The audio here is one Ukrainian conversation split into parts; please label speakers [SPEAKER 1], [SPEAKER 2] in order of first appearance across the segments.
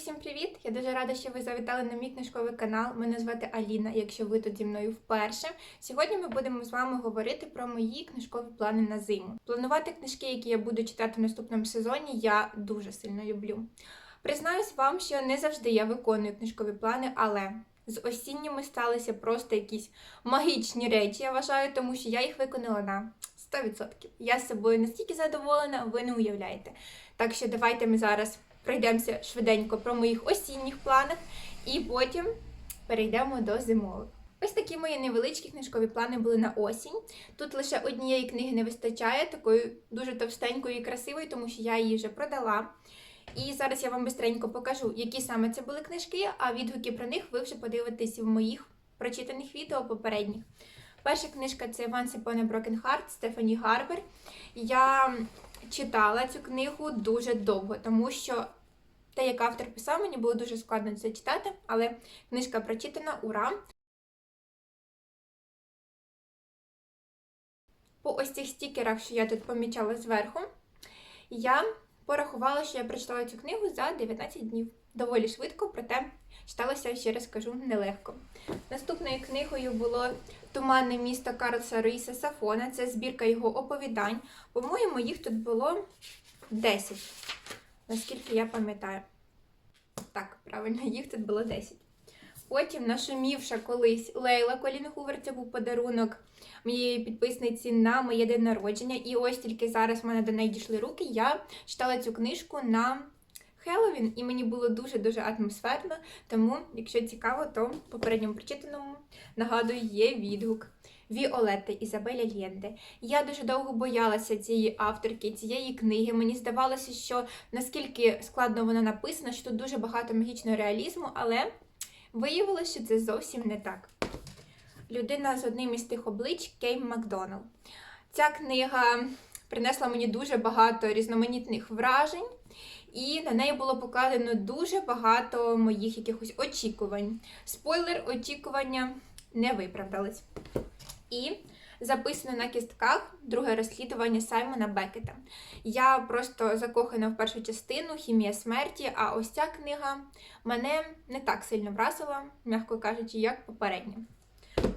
[SPEAKER 1] всім привіт! Я дуже рада, що ви завітали на мій книжковий канал. Мене звати Аліна, якщо ви тут зі мною вперше. Сьогодні ми будемо з вами говорити про мої книжкові плани на зиму. Планувати книжки, які я буду читати в наступному сезоні, я дуже сильно люблю. Признаюсь вам, що не завжди я виконую книжкові плани, але з осінніми сталися просто якісь магічні речі, я вважаю, тому що я їх виконала на 100%. Я з собою настільки задоволена, ви не уявляєте. Так що давайте ми зараз пройдемося швиденько про моїх осінніх планах і потім перейдемо до зимових. Ось такі мої невеличкі книжкові плани були на осінь. Тут лише однієї книги не вистачає, такої дуже товстенької і красивої, тому що я її вже продала. І зараз я вам бистренько покажу, які саме це були книжки, а відгуки про них ви вже подивитесь в моїх прочитаних відео попередніх. Перша книжка це Once Upon a Broken Heart Стефані Гарбер. Я читала цю книгу дуже довго, тому що те, як автор писав, мені було дуже складно це читати, але книжка прочитана, ура! По ось цих стікерах, що я тут помічала зверху, я порахувала, що я прочитала цю книгу за 19 днів. Доволі швидко, проте читалося, ще раз кажу, нелегко. Наступною книгою було Туманне місто Карлса Руїса Сафона. Це збірка його оповідань. По-моєму, їх тут було 10, наскільки я пам'ятаю. Так, правильно, їх тут було 10. Потім нашумівша колись Лейла Колін Гувер, це був подарунок моєї підписниці на моє день народження. І ось тільки зараз в мене до неї дійшли руки. Я читала цю книжку на Хеллоуін, і мені було дуже-дуже атмосферно. Тому, якщо цікаво, то в попередньому прочитаному нагадую, є відгук. Віолетти Ізабеля Лєнде. Я дуже довго боялася цієї авторки, цієї книги. Мені здавалося, що наскільки складно вона написана, що тут дуже багато магічного реалізму, але виявилося, що це зовсім не так. Людина з одним із тих облич Кейм Макдоналд. Ця книга принесла мені дуже багато різноманітних вражень, і на неї було покладено дуже багато моїх якихось очікувань. Спойлер, очікування не виправдались. І записано на кістках друге розслідування Саймона Бекета. Я просто закохана в першу частину Хімія смерті, а ось ця книга мене не так сильно вразила, м'яко кажучи, як попередня.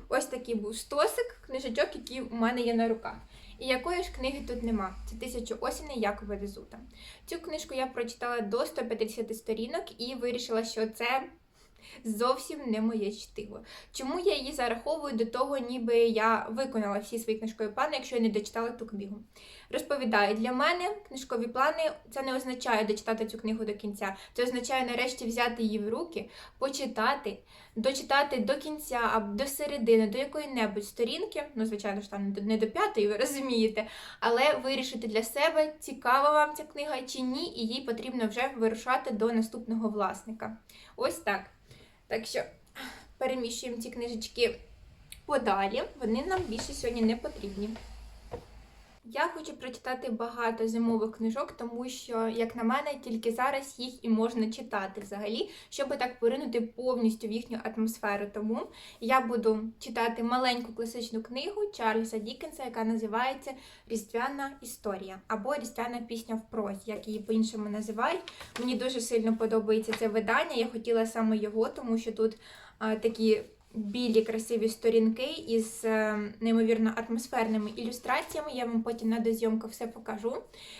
[SPEAKER 1] Ось такий був стосик книжечок, які у мене є на руках. І якої ж книги тут нема? Це тисячу осіней Якова Дезута. Цю книжку я прочитала до 150 сторінок і вирішила, що це зовсім не моє чтиво. Чому я її зараховую до того, ніби я виконала всі свої книжкові плани, якщо я не дочитала ту книгу? Розповідаю, для мене книжкові плани це не означає дочитати цю книгу до кінця. Це означає нарешті взяти її в руки, почитати, дочитати до кінця або до середини, до якої-небудь сторінки. Ну, звичайно ж, там не до п'ятої, ви розумієте, але вирішити для себе, цікава вам ця книга чи ні, і їй потрібно вже вирушати до наступного власника. Ось так. Так що переміщуємо ці книжечки подалі, вони нам більше сьогодні не потрібні. Я хочу прочитати багато зимових книжок, тому що, як на мене, тільки зараз їх і можна читати взагалі, щоб так поринути повністю в їхню атмосферу. Тому я буду читати маленьку класичну книгу Чарльза Дікенса, яка називається Різдвяна історія або Різдвяна пісня в прозі, як її по-іншому називають. Мені дуже сильно подобається це видання. Я хотіла саме його, тому що тут а, такі білі красиві сторінки із е, неймовірно атмосферними ілюстраціями. Я вам потім на дозйомках все покажу.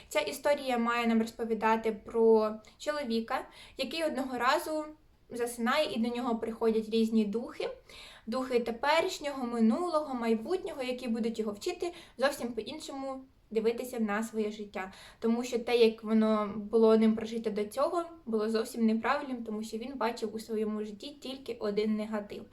[SPEAKER 1] Ця історія має нам розповідати про чоловіка, який одного разу засинає і до нього приходять різні духи. Духи теперішнього, минулого, майбутнього, які будуть його вчити зовсім по-іншому дивитися на своє життя. Тому що те, як воно було ним прожито до цього, було зовсім неправильним, тому що він бачив у своєму житті тільки один негатив.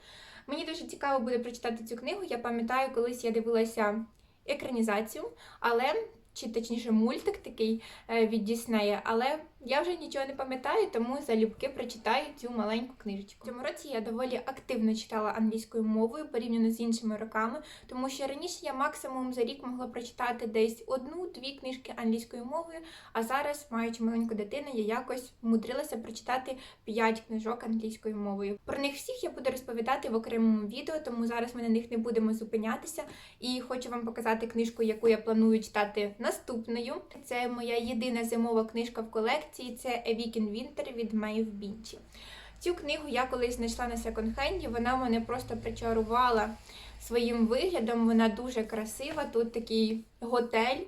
[SPEAKER 1] Мені дуже цікаво буде прочитати цю книгу. Я пам'ятаю, колись я дивилася екранізацію, але чи точніше мультик такий е, від Діснея, але я вже нічого не пам'ятаю, тому залюбки прочитаю цю маленьку книжечку. Цьому році я доволі активно читала англійською мовою порівняно з іншими роками, тому що раніше я максимум за рік могла прочитати десь одну-дві книжки англійською мовою, а зараз, маючи маленьку дитину, я якось вмудрилася прочитати п'ять книжок англійською мовою. Про них всіх я буду розповідати в окремому відео, тому зараз ми на них не будемо зупинятися. І хочу вам показати книжку, яку я планую читати наступною. Це моя єдина зимова книжка в колекції. Колекції це A Week in Winter від Maeve Бінчі. Цю книгу я колись знайшла на секонд-хенді, вона мене просто причарувала своїм виглядом. Вона дуже красива. Тут такий готель,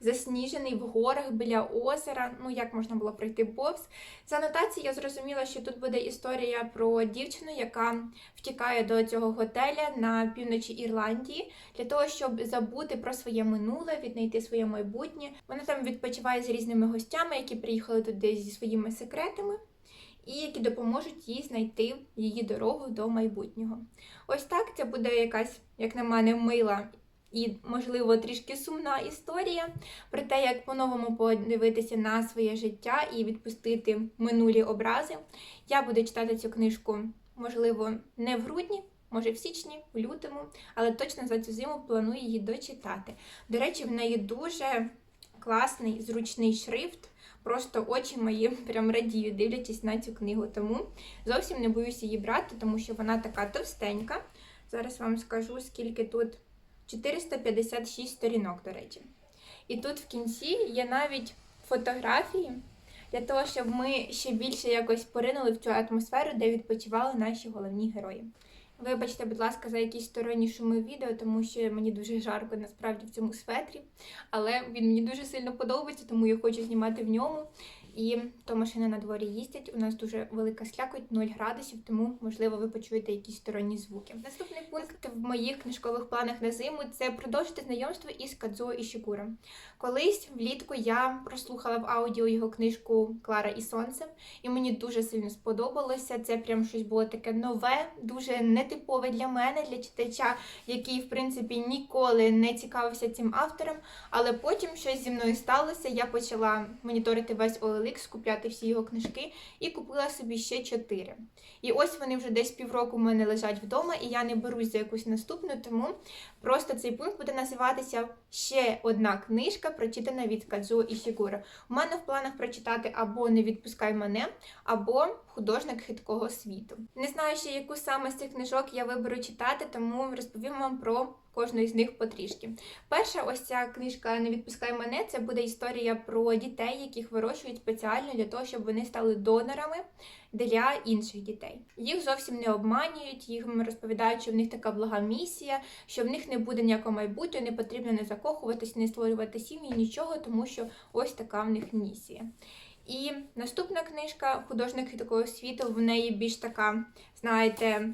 [SPEAKER 1] засніжений в горах біля озера. Ну як можна було пройти повз. З анотації я зрозуміла, що тут буде історія про дівчину, яка втікає до цього готеля на півночі Ірландії для того, щоб забути про своє минуле, віднайти своє майбутнє. Вона там відпочиває з різними гостями, які приїхали туди зі своїми секретами. І які допоможуть їй знайти її дорогу до майбутнього. Ось так це буде якась, як на мене, мила і, можливо, трішки сумна історія про те, як по-новому подивитися на своє життя і відпустити минулі образи. Я буду читати цю книжку, можливо, не в грудні, може в січні, в лютому, але точно за цю зиму планую її дочитати. До речі, в неї дуже класний, зручний шрифт. Просто очі мої прям радіють, дивлячись на цю книгу. Тому зовсім не боюся її брати, тому що вона така товстенька. Зараз вам скажу, скільки тут 456 сторінок, до речі. І тут в кінці є навіть фотографії для того, щоб ми ще більше якось поринули в цю атмосферу, де відпочивали наші головні герої. Вибачте, будь ласка, за якісь сторонні шуми відео, тому що мені дуже жарко насправді в цьому светрі, але він мені дуже сильно подобається, тому я хочу знімати в ньому. І то машини на дворі їздять. У нас дуже велика слякоть, 0 градусів, тому можливо ви почуєте якісь сторонні звуки. Наступний пункт в моїх книжкових планах на зиму це продовжити знайомство із Кадзо Ішікура. Колись влітку я прослухала в аудіо його книжку Клара і Сонце, і мені дуже сильно сподобалося. Це прям щось було таке нове, дуже нетипове для мене, для читача, який, в принципі, ніколи не цікавився цим автором. Але потім щось зі мною сталося. Я почала моніторити весь OLX, купляти всі його книжки і купила собі ще чотири. І ось вони вже десь півроку в мене лежать вдома, і я не берусь за якусь наступну, тому просто цей пункт буде називатися ще одна книжка, прочитана від Кадзо і Фігура. У мене в планах прочитати або Не відпускай мене, або художник хиткого світу. Не знаю ще, яку саме з цих книжок я виберу читати, тому розповім вам про кожну із них потрішки. Перша, ось ця книжка Не відпускай мене. Це буде історія про дітей, яких вирощують спеціально для того, щоб вони стали донорами для інших дітей. Їх зовсім не обманюють, їм розповідають, що в них така блага місія, що в них не буде ніякого майбутнього, не потрібно не закохуватись, не створювати сім'ї, нічого, тому що ось така в них місія. І наступна книжка Художник такого світу, в неї більш така, знаєте,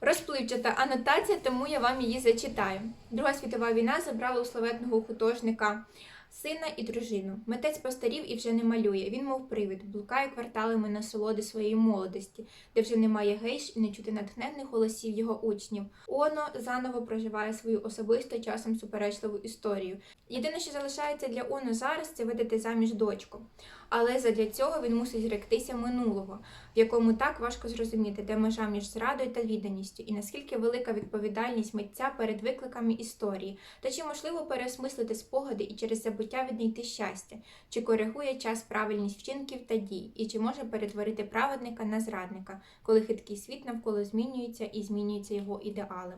[SPEAKER 1] розпливчата анотація, тому я вам її зачитаю. Друга світова війна забрала у славетного художника сина і дружину. Митець постарів і вже не малює. Він, мов привид, блукає кварталами насолоди своєї молодості, де вже немає гейш і не чути натхненних голосів його учнів. Оно заново проживає свою особисту часом суперечливу історію. Єдине, що залишається для Оно зараз, це видати заміж дочку. Але задля цього він мусить зректися минулого, в якому так важко зрозуміти, де межа між зрадою та відданістю, і наскільки велика відповідальність митця перед викликами історії, та чи можливо переосмислити спогади і через забуття віднайти щастя, чи коригує час правильність вчинків та дій, і чи може перетворити праведника на зрадника, коли хиткий світ навколо змінюється і змінюються його ідеали.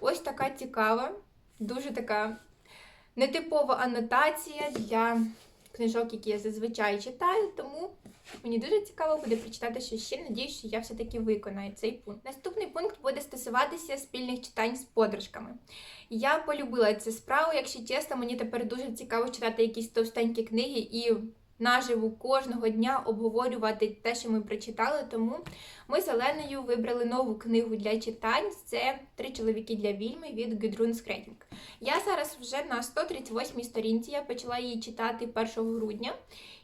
[SPEAKER 1] Ось така цікава, дуже така нетипова анотація для книжок, які я зазвичай читаю, тому мені дуже цікаво буде прочитати щось ще. Надіюсь, що я все-таки виконаю цей пункт. Наступний пункт буде стосуватися спільних читань з подружками. Я полюбила цю справу, якщо чесно, мені тепер дуже цікаво читати якісь товстенькі книги і. Наживу кожного дня обговорювати те, що ми прочитали. Тому ми з Оленою вибрали нову книгу для читань. Це Три чоловіки для вільми від Гюдрун Скретінг. Я зараз вже на 138 сторінці. Я почала її читати 1 грудня,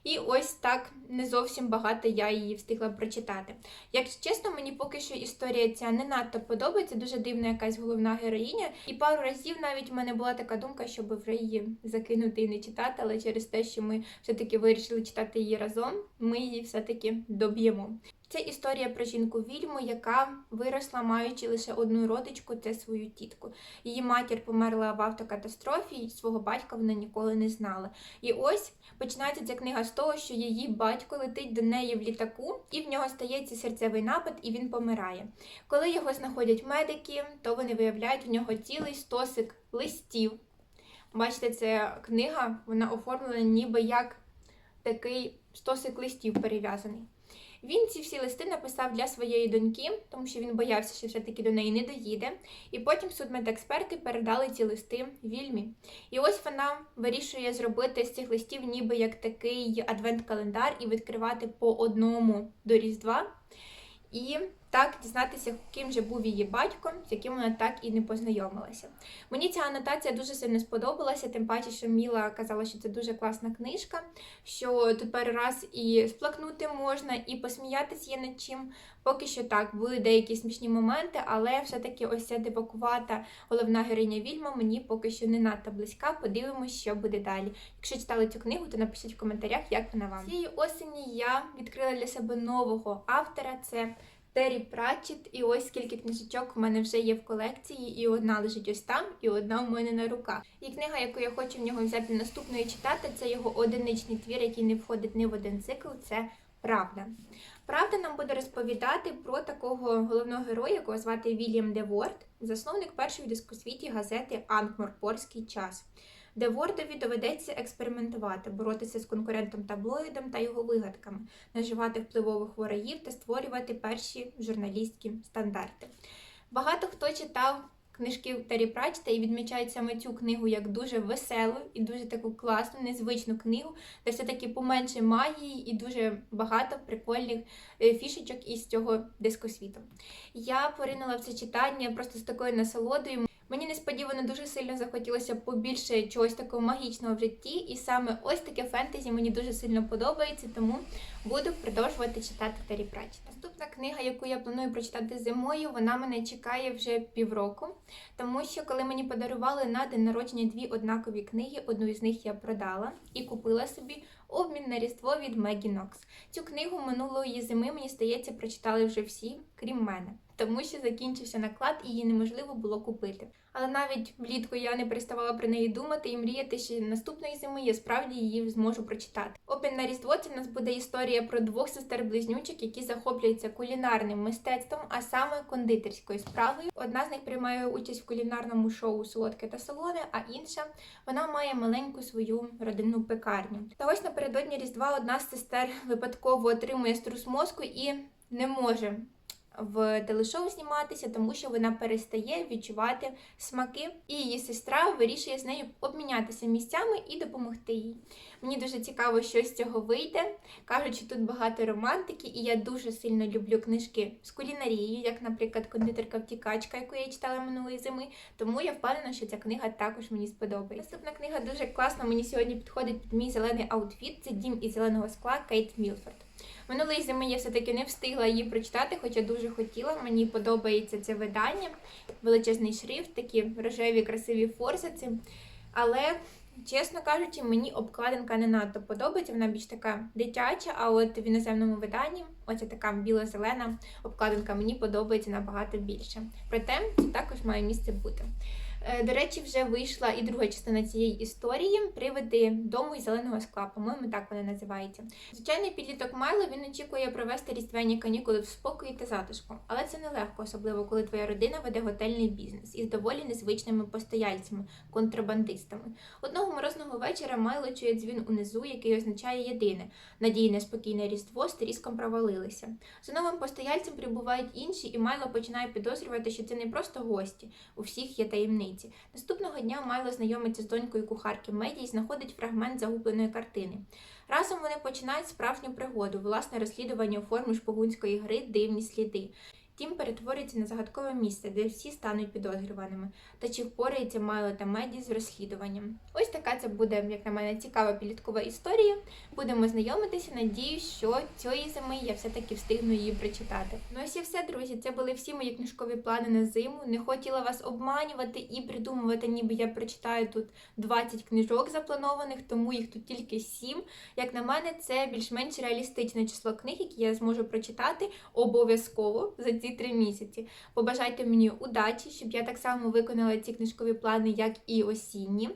[SPEAKER 1] і ось так не зовсім багато я її встигла прочитати. Якщо чесно, мені поки що історія ця не надто подобається, дуже дивна якась головна героїня. І пару разів навіть в мене була така думка, щоб вже її закинути і не читати, але через те, що ми все-таки вирішили читати її разом, ми її все-таки доб'ємо. Це історія про жінку Вільму, яка виросла, маючи лише одну родичку, це свою тітку. Її матір померла в автокатастрофі, і свого батька вона ніколи не знала. І ось починається ця книга з того, що її батько летить до неї в літаку, і в нього стається серцевий напад, і він помирає. Коли його знаходять медики, то вони виявляють в нього цілий стосик листів. Бачите, ця книга вона оформлена ніби як такий стосик листів перев'язаний. Він ці всі листи написав для своєї доньки, тому що він боявся, що все-таки до неї не доїде. І потім судмедексперти передали ці листи Вільмі. І ось вона вирішує зробити з цих листів ніби як такий адвент-календар і відкривати по одному до Різдва. І так дізнатися, ким же був її батько, з яким вона так і не познайомилася. Мені ця анотація дуже сильно сподобалася, тим паче, що Міла казала, що це дуже класна книжка, що тепер раз і сплакнути можна, і посміятися є над чим. Поки що так, були деякі смішні моменти, але все-таки ось ця дивакувата головна героїня Вільма мені поки що не надто близька. Подивимось, що буде далі. Якщо читали цю книгу, то напишіть в коментарях, як вона вам. Цієї осені я відкрила для себе нового автора. Це Террі Пратчет, і ось скільки книжечок в мене вже є в колекції, і одна лежить ось там, і одна в мене на руках. І книга, яку я хочу в нього взяти наступною читати, це його одиничний твір, який не входить ні в один цикл. Це правда. Правда нам буде розповідати про такого головного героя, якого звати Вільям Деворд, засновник першої в дискосвіті газети Анкморпорський час. Девордові доведеться експериментувати, боротися з конкурентом таблоїдом та його вигадками, наживати впливових ворогів та створювати перші журналістські стандарти. Багато хто читав книжки Террі Пратчета і відмічають саме цю книгу як дуже веселу і дуже таку класну, незвичну книгу, де все-таки поменше магії і дуже багато прикольних е, фішечок із цього дискосвіту. Я поринула в це читання просто з такою насолодою. Мені несподівано дуже сильно захотілося побільше чогось такого магічного в житті, і саме ось таке фентезі мені дуже сильно подобається, тому буду продовжувати читати Террі Пратчета. Наступна книга, яку я планую прочитати зимою, вона мене чекає вже півроку, тому що коли мені подарували на день народження дві однакові книги, одну із них я продала і купила собі обмін на різдво від Мегі Нокс. Цю книгу минулої зими мені здається прочитали вже всі, крім мене тому що закінчився наклад і її неможливо було купити. Але навіть влітку я не переставала про неї думати і мріяти, що наступної зими я справді її зможу прочитати. Обмін на різдво це в нас буде історія про двох сестер-близнючок, які захоплюються кулінарним мистецтвом, а саме кондитерською справою. Одна з них приймає участь в кулінарному шоу Солодке та солоне, а інша вона має маленьку свою родинну пекарню. Та ось напередодні різдва одна з сестер випадково отримує струс мозку і не може в телешоу зніматися, тому що вона перестає відчувати смаки, і її сестра вирішує з нею обмінятися місцями і допомогти їй. Мені дуже цікаво, що з цього вийде. Кажуть, що тут багато романтики, і я дуже сильно люблю книжки з кулінарією, як, наприклад, кондитерка втікачка, яку я читала минулої зими. Тому я впевнена, що ця книга також мені сподобається. Наступна книга дуже класна. Мені сьогодні підходить під мій зелений аутфіт. Це дім із зеленого скла Кейт Мілфорд. Минулої зими я все-таки не встигла її прочитати, хоча дуже хотіла. Мені подобається це видання, величезний шрифт, такі рожеві, красиві форсиці. Але, чесно кажучи, мені обкладинка не надто подобається. Вона більш така дитяча, а от в іноземному виданні, оця така біла-зелена обкладинка, мені подобається набагато більше. Проте це також має місце бути. Е, до речі, вже вийшла і друга частина цієї історії привиди дому і зеленого скла. По-моєму, так вона називається. Звичайний підліток Майло він очікує провести різдвяні канікули в спокої та затишку. Але це нелегко, особливо коли твоя родина веде готельний бізнес із доволі незвичними постояльцями, контрабандистами. Одного морозного вечора Майло чує дзвін унизу, який означає єдине надійне спокійне різдво з тріском провалилися. За новим постояльцем прибувають інші, і Майло починає підозрювати, що це не просто гості, у всіх є таємниці таємниці. Наступного дня Майло знайомиться з донькою кухарки Меді і знаходить фрагмент загубленої картини. Разом вони починають справжню пригоду, власне розслідування у формі шпигунської гри Дивні сліди. Тім перетворюється на загадкове місце, де всі стануть підозрюваними. Та чи впорається Майло та Меді з розслідуванням? Ось така це буде, як на мене, цікава підліткова історія. Будемо знайомитися. Надіюсь, що цієї зими я все-таки встигну її прочитати. Ну ось і все, друзі. Це були всі мої книжкові плани на зиму. Не хотіла вас обманювати і придумувати, ніби я прочитаю тут 20 книжок запланованих, тому їх тут тільки 7. Як на мене, це більш-менш реалістичне число книг, які я зможу прочитати обов'язково за ці ці три місяці. Побажайте мені удачі, щоб я так само виконала ці книжкові плани, як і осінні.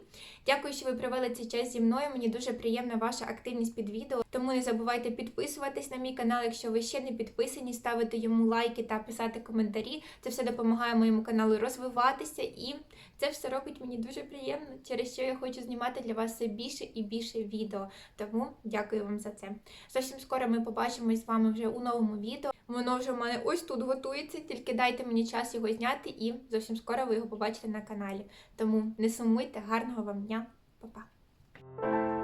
[SPEAKER 1] Дякую, що ви провели цей час зі мною. Мені дуже приємна ваша активність під відео. Тому не забувайте підписуватись на мій канал, якщо ви ще не підписані, ставити йому лайки та писати коментарі. Це все допомагає моєму каналу розвиватися, і це все робить мені дуже приємно, через що я хочу знімати для вас все більше і більше відео. Тому дякую вам за це. Зовсім скоро ми побачимось з вами вже у новому відео. Воно вже в мене ось тут готується, тільки дайте мені час його зняти, і зовсім скоро ви його побачите на каналі. Тому не сумуйте, гарного вам дня, Па-па!